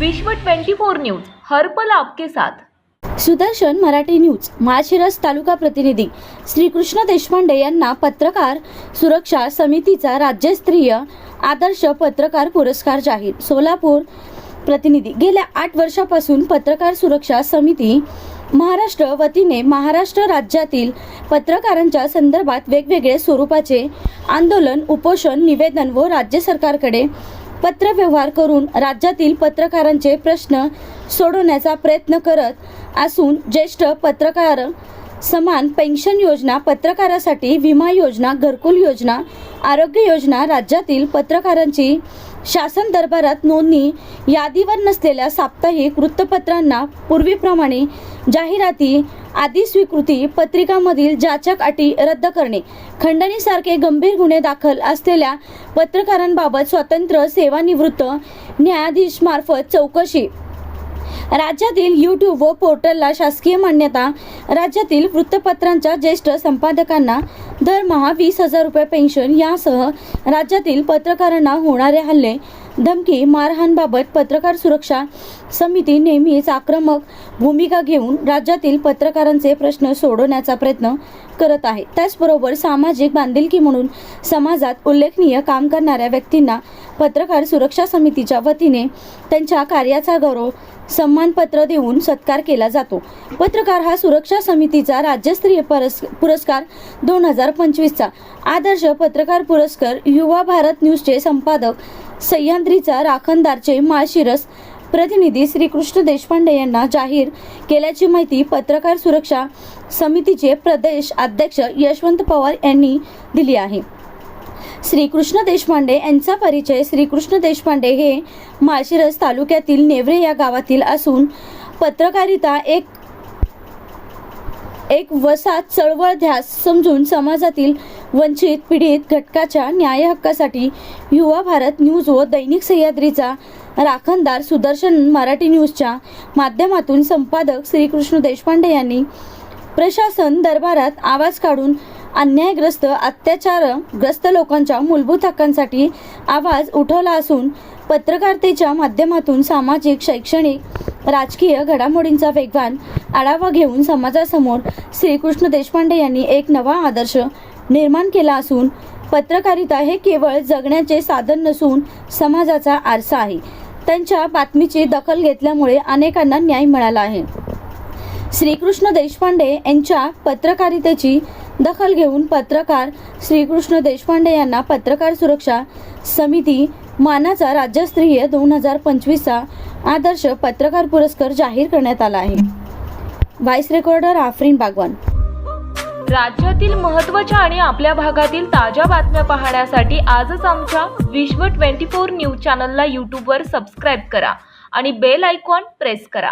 विश्व 24 न्यूज हर्पल आपके साथ. सुदर्शन मराठी न्यूज माळशिरस तालुका प्रतिनिधी श्रीकृष्ण देशपांडे यांना पत्रकार सुरक्षा समितीचा राज्यस्तरीय आदर्श पत्रकार पुरस्कार जाहीर. सोलापूर प्रतिनिधी गेल्या आठ वर्षापासून पत्रकार सुरक्षा समिती महाराष्ट्र वतीने महाराष्ट्र राज्यातील पत्रकारांच्या संदर्भात वेगवेगळे स्वरूपाचे आंदोलन उपोषण निवेदन व राज्य सरकारकडे पत्रव्यवहार करून राज्यातील पत्रकारांचे प्रश्न सोडवण्याचा प्रयत्न करत असून ज्येष्ठ पत्रकार समान पेन्शन योजना पत्रकारासाठी विमा योजना घरकुल योजना आरोग्य योजना राज्यातील पत्रकारांची शासन दरबारात नोंदणी यादीवर नसलेल्या साप्ताहिक वृत्तपत्रांना पूर्वीप्रमाणे जाहिराती आदी स्वीकृती पत्रिकामधील जाचक अटी रद्द करणे खंडणीसारखे गंभीर गुन्हे दाखल असलेल्या पत्रकारांबाबत स्वतंत्र सेवानिवृत्त न्यायाधीश मार्फत चौकशी राज्यातील यूट्यूब व पोर्टलला शासकीय मान्यता. राज्यातील वृत्तपत्रांच्या ज्येष्ठ संपादकांना दरमहा वीस हजार रुपये पेन्शन यासह राज्यातील पत्रकारांना होणारे हल्ले धमकी मारहाणबाबत पत्रकार सुरक्षा समिती नेहमीच आक्रमक भूमिका घेऊन राज्यातील पत्रकारांचे प्रश्न सोडवण्याचा प्रयत्न करत आहे. त्याचबरोबर सामाजिक बांधिलकी म्हणून समाजात उल्लेखनीय काम करणाऱ्या व्यक्तींना पत्रकार सुरक्षा समितीच्या वतीने त्यांच्या कार्याचा गौरव सन्मानपत्र देऊन सत्कार केला जातो. पत्रकार हा सुरक्षा समितीचा राज्यस्तरीय परस पुरस्कार दोन हजार पंचवीसचा. आदर्श पत्रकार पुरस्कार युवा भारत न्यूजचे संपादक सह्याद्रीचा राखणदारचे माळशिरस प्रतिनिधी श्रीकृष्ण देशपांडे यांना जाहीर केल्याची माहिती पत्रकार सुरक्षा समितीचे प्रदेश अध्यक्ष यशवंत पवार यांनी दिली आहे. श्रीकृष्ण देशपांडे यांचा परिचय श्रीकृष्ण देशपांडे हे माळशिरस तालुक्यातील नेवरे या गावातील असून पत्रकारिता एक एक वसात चळवळ ध्यास समजून समाजातील वंचित पीडित घटकाच्या न्याय हक्कासाठी युवा भारत न्यूज व दैनिक सह्याद्रीचा राखणदार सुदर्शन मराठी न्यूजच्या माध्यमातून संपादक श्रीकृष्ण देशपांडे यांनी प्रशासन दरबारात आवाज काढून अन्यायग्रस्त अत्याचारग्रस्त लोकांच्या मूलभूत हक्कांसाठी आवाज उठवला असून पत्रकारितेच्या माध्यमातून सामाजिक शैक्षणिक राजकीय घडामोडींचा वेगवान आढावा घेऊन समाजासमोर श्रीकृष्ण देशपांडे यांनी एक नवा आदर्श निर्माण केला असून पत्रकारिता हे केवळ जगण्याचे साधन नसून समाजाचा आरसा आहे. त्यांच्या बातमीची दखल घेतल्यामुळे अनेकांना न्याय मिळाला आहे. श्रीकृष्ण देशपांडे यांच्या पत्रकारितेची दखल घेऊन पत्रकार श्रीकृष्ण देशपांडे यांना पत्रकार सुरक्षा समिती मानाचा राज्यस्तरीय दोन हजार पंचवीसचा आदर्श पत्रकार पुरस्कार जाहीर करण्यात आला आहे. Voice recorder Afreen Bagwan. राज्यातील महत्त्वाच्या आणि आपल्या भागातील ताज्या बातम्या पाहण्यासाठी आजच आमच्या विश्व 24 न्यूज चॅनलला यूट्यूबवर सबस्क्राईब करा आणि बेल आयकॉन प्रेस करा.